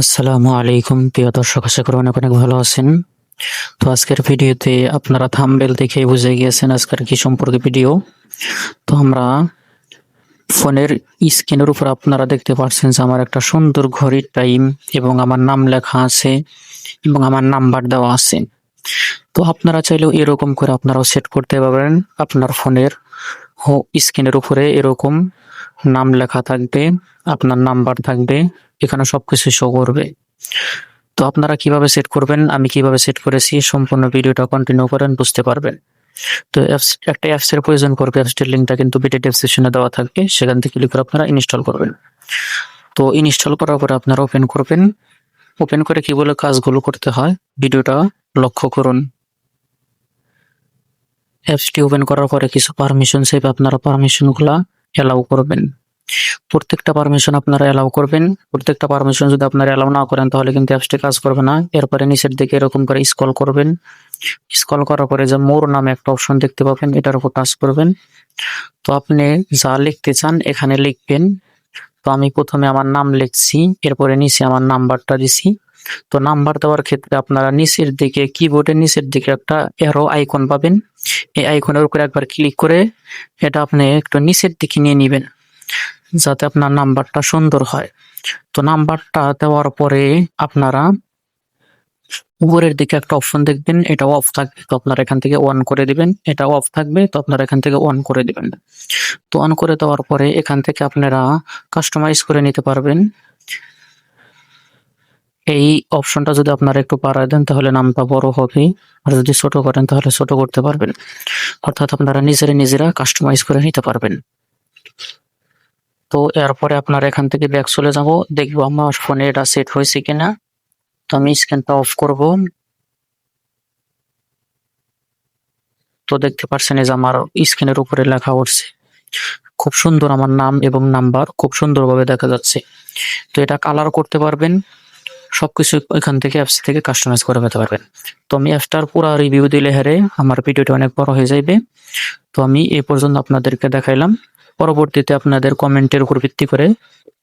আসসালামু আলাইকুম, প্রিয় দর্শক, আশা করি অনেক অনেক ভালো আছেন। তো আজকের ভিডিওতে আপনারা থামবেল দেখে বুঝে গিয়েছেন আজকের কি সম্পর্কে ভিডিও। তো আমরা ফোনের স্ক্রিনের উপর আপনারা দেখতে পাচ্ছেন যে আমার একটা সুন্দর ঘড়ির টাইম এবং আমার নাম লেখা আছে এবং আমার নাম্বার দেওয়া আছে। তো আপনারা চাইলেও এরকম করে আপনারাও সেট করতে পারবেন আপনার ফোনের স্ক্রিনের উপরে এরকম নাম লেখা থাকবে, আপনার নাম্বার থাকবে, এখানে সবকিছু শো করবে। তো আপনারা কীভাবে সেট করবেন, আমি কীভাবে সেট করেছি, সম্পূর্ণ ভিডিওটা কন্টিনিউ করেন, বুঝতে পারবেন। তো অ্যাপস একটা অ্যাপস এর প্রয়োজন করবে অ্যাপসটির লিঙ্কটা কিন্তু ভিডিও ডেসক্রিপশনে দেওয়া থাকবে, সেখান থেকে ক্লিক করে আপনারা ইনস্টল করবেন। তো ইনস্টল করার পরে আপনারা ওপেন করবেন। ওপেন করে কি বলে কাজগুলো করতে হয় ভিডিওটা লক্ষ্য করুন। অ্যাপসটি ওপেন করার পরে কিছু পারমিশন সেভ আপনারা পারমিশনগুলা অ্যালাউ করবেন। প্রত্যেকটা পারমিশন আপনারা অ্যালাউ করবেন। প্রত্যেকটা পারমিশন যদি আপনারা অ্যালাউ না করেন, তাহলে কিন্তু অ্যাপসটি কাজ করবে না। এরপরে নিচের দিকে এরকম করে স্কল করবেন। স্কল করার পরে যে মোর নামে একটা অপশন দেখতে পাবেন, এটার উপর টাচ করবেন। তো আপনি যা লিখতে চান, এখানে লিখবেন। তো আমি প্রথমে আমার নাম লিখছি, এরপরে নিচে আমার নাম্বারটা দিছি। তো নাম্বার দেওয়ার ক্ষেত্রে আপনারা নিচের দিকে কিবোর্ডের নিচের দিকে একটা এরো আইকন পাবেন। এই আইকনের উপরে একবার ক্লিক করে এটা আপনি একটু নিচের দিকে নিয়ে নেবেন, যাতে আপনার নাম্বারটা সুন্দর হয়। তো নাম্বারটা দেওয়ার পরে আপনারা উপরের দিকে একটা অপশন দেখবেন এটা অফ থাকবে। তো আপনারা এখান থেকে অন করে দিবেন এটা অফ থাকবে, তো আপনারা এখান থেকে অন করে দিবেন। তো অন করে দেওয়ার পরে এখান থেকে আপনারা কাস্টমাইজ করে নিতে পারবেন। এই অপশনটা যদি আপনারা একটু বাড়ায় দেন, তাহলে নামটা বড় হবে। আর যদি ছোট করেন, তাহলে ছোট করতে পারবেন। অর্থাৎ আপনারা নিজেরা নিজেরা কাস্টমাইজ করে নিতে পারবেন। তো এরপরে আপনার এখান থেকে ব্যাক চলে যাব। দেখব আমার ফোনে এটা সেট হয়েছে কিনা। তো আমি স্ক্যানটা অফ করব তো দেখতে পাচ্ছেন এই যে আমার স্ক্রিনের উপরে লেখা উঠছে খুব সুন্দর আমার নাম এবং নাম্বার খুব সুন্দরভাবে দেখা যাচ্ছে তো এটা কালার করতে পারবেন সবকিছু এখান থেকে অ্যাপস থেকে কাস্টমাইজ করে পেতে পারবেন তো আমি অ্যাপসটার পুরো রিভিউ দিলে হেরে আমার ভিডিওটা অনেক বড় হয়ে যাবে তো আমি এই পর্যন্ত আপনাদেরকে দেখাইলাম পরবর্তীতে আপনাদের কমেন্টের উপর ভিত্তি করে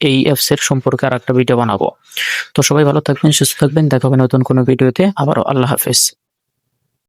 এই অ্যাপস এর সম্পর্কে আর একটা ভিডিও বানাবো। তো সবাই ভালো থাকবেন, সুস্থ থাকবেন, দেখা হবে নতুন কোনো ভিডিওতে আবারও আল্লাহ হাফেজ।